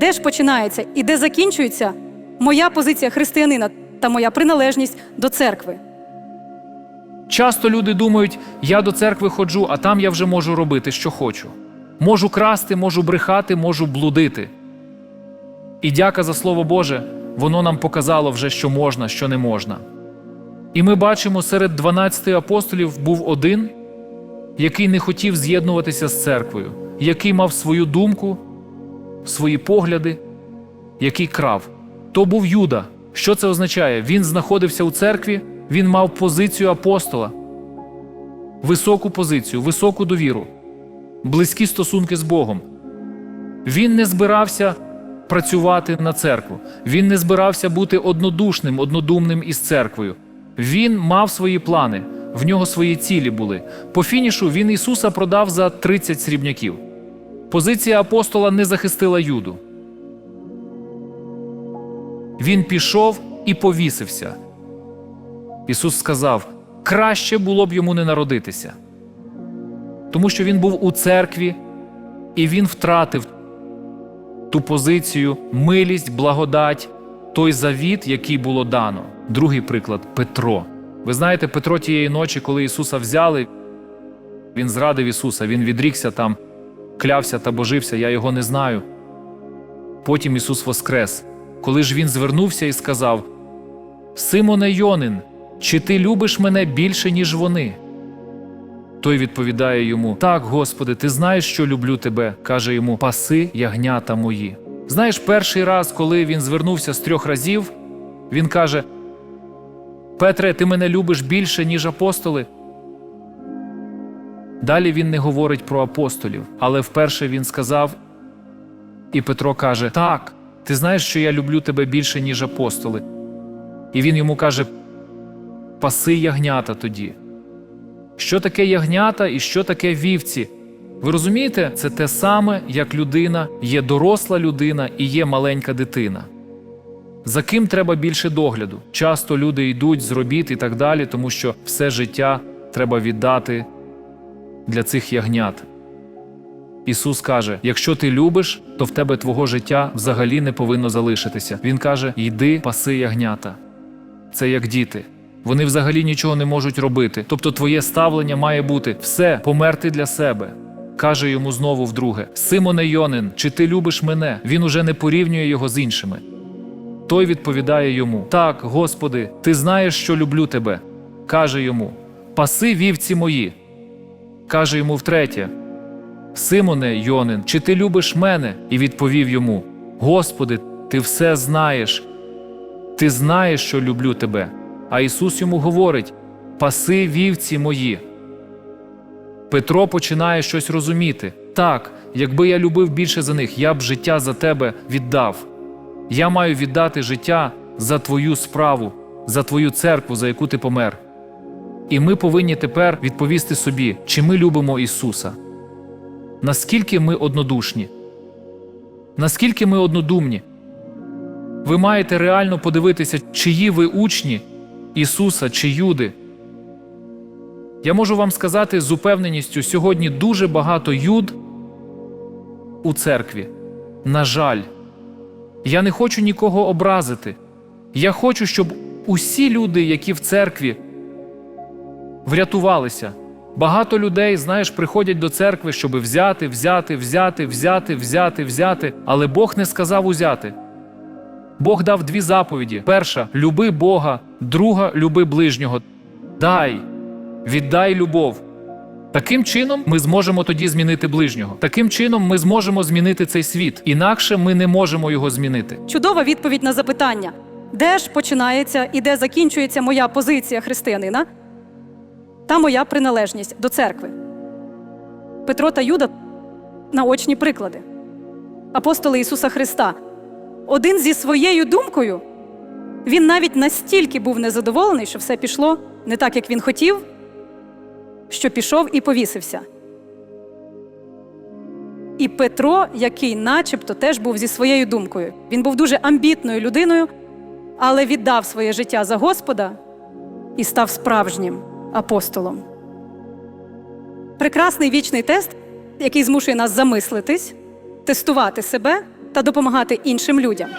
де ж починається і де закінчується моя позиція християнина та моя приналежність до церкви. Часто люди думають, я до церкви ходжу, а там я вже можу робити, що хочу. Можу красти, можу брехати, можу блудити. І дяка за Слово Боже, воно нам показало вже, що можна, що не можна. І ми бачимо, серед 12 апостолів був один, який не хотів з'єднуватися з церквою, який мав свою думку, свої погляди, який крав. То був Юда. Що це означає? Він знаходився у церкві, він мав позицію апостола, високу позицію, високу довіру, близькі стосунки з Богом. Він не збирався працювати на церкву, він не збирався бути однодушним, однодумним із церквою. Він мав свої плани, в нього свої цілі були. По фінішу він Ісуса продав за 30 срібняків. Позиція апостола не захистила Юду. Він пішов і повісився. Ісус сказав: краще було б йому не народитися, тому що він був у церкві, і він втратив ту позицію, милість, благодать, той завіт, який було дано. Другий приклад Петро. Ви знаєте, Петро тієї ночі, коли Ісуса взяли, він зрадив Ісуса, він відрікся там, клявся та божився, я його не знаю. Потім Ісус воскрес. Коли ж він звернувся і сказав: Симоне Йонин, чи ти любиш мене більше, ніж вони? Той відповідає йому: Так, Господи, ти знаєш, що люблю тебе, каже йому, паси ягнята мої. Знаєш, перший раз, коли він звернувся з трьох разів, він каже: Петре, ти мене любиш більше, ніж апостоли. Далі він не говорить про апостолів, але вперше він сказав, і Петро каже: Так, ти знаєш, що я люблю тебе більше, ніж апостоли. І він йому каже: Паси ягнята тоді. Що таке ягнята і що таке вівці? Ви розумієте, це те саме, як людина, є доросла людина і є маленька дитина. За ким треба більше догляду? Часто люди йдуть з робіт і так далі, тому що все життя треба віддати для цих ягнят. Ісус каже: якщо ти любиш, то в тебе твого життя взагалі не повинно залишитися. Він каже: йди, паси ягнята. Це як діти. Вони взагалі нічого не можуть робити. Тобто, твоє ставлення має бути все померти для себе. Каже йому знову вдруге: Симоне Йонин, чи ти любиш мене? Він уже не порівнює його з іншими. Той відповідає йому: Так, Господи, ти знаєш, що люблю тебе. Каже йому: Паси вівці мої. Каже йому втретє: Симоне Йонин, чи ти любиш мене? І відповів йому: Господи, ти все знаєш. Ти знаєш, що люблю тебе. А Ісус йому говорить: Паси вівці мої. Петро починає щось розуміти. Так, якби я любив більше за них, я б життя за тебе віддав. Я маю віддати життя за твою справу, за твою церкву, за яку ти помер. І ми повинні тепер відповісти собі, чи ми любимо Ісуса. Наскільки ми однодушні? Наскільки ми однодумні? Ви маєте реально подивитися, чиї ви учні Ісуса чи Юди. Я можу вам сказати з упевненістю, сьогодні дуже багато юд у церкві. На жаль, я не хочу нікого образити. Я хочу, щоб усі люди, які в церкві, врятувалися. Багато людей, знаєш, приходять до церкви, щоб взяти, взяти, взяти, взяти, взяти, взяти, але Бог не сказав узяти. Бог дав дві заповіді: перша люби Бога, друга люби ближнього. Дай, віддай любов. Таким чином ми зможемо тоді змінити ближнього. Таким чином ми зможемо змінити цей світ. Інакше ми не можемо його змінити. Чудова відповідь на запитання, де ж починається і де закінчується моя позиція християнина та моя приналежність до церкви. Петро та Юда наочні приклади. Апостоли Ісуса Христа. Один зі своєю думкою, він навіть настільки був незадоволений, що все пішло не так, як він хотів, що пішов і повісився. І Петро, який начебто теж був зі своєю думкою. Він був дуже амбітною людиною, але віддав своє життя за Господа і став справжнім апостолом. Прекрасний вічний тест, який змушує нас замислитись, тестувати себе та допомагати іншим людям.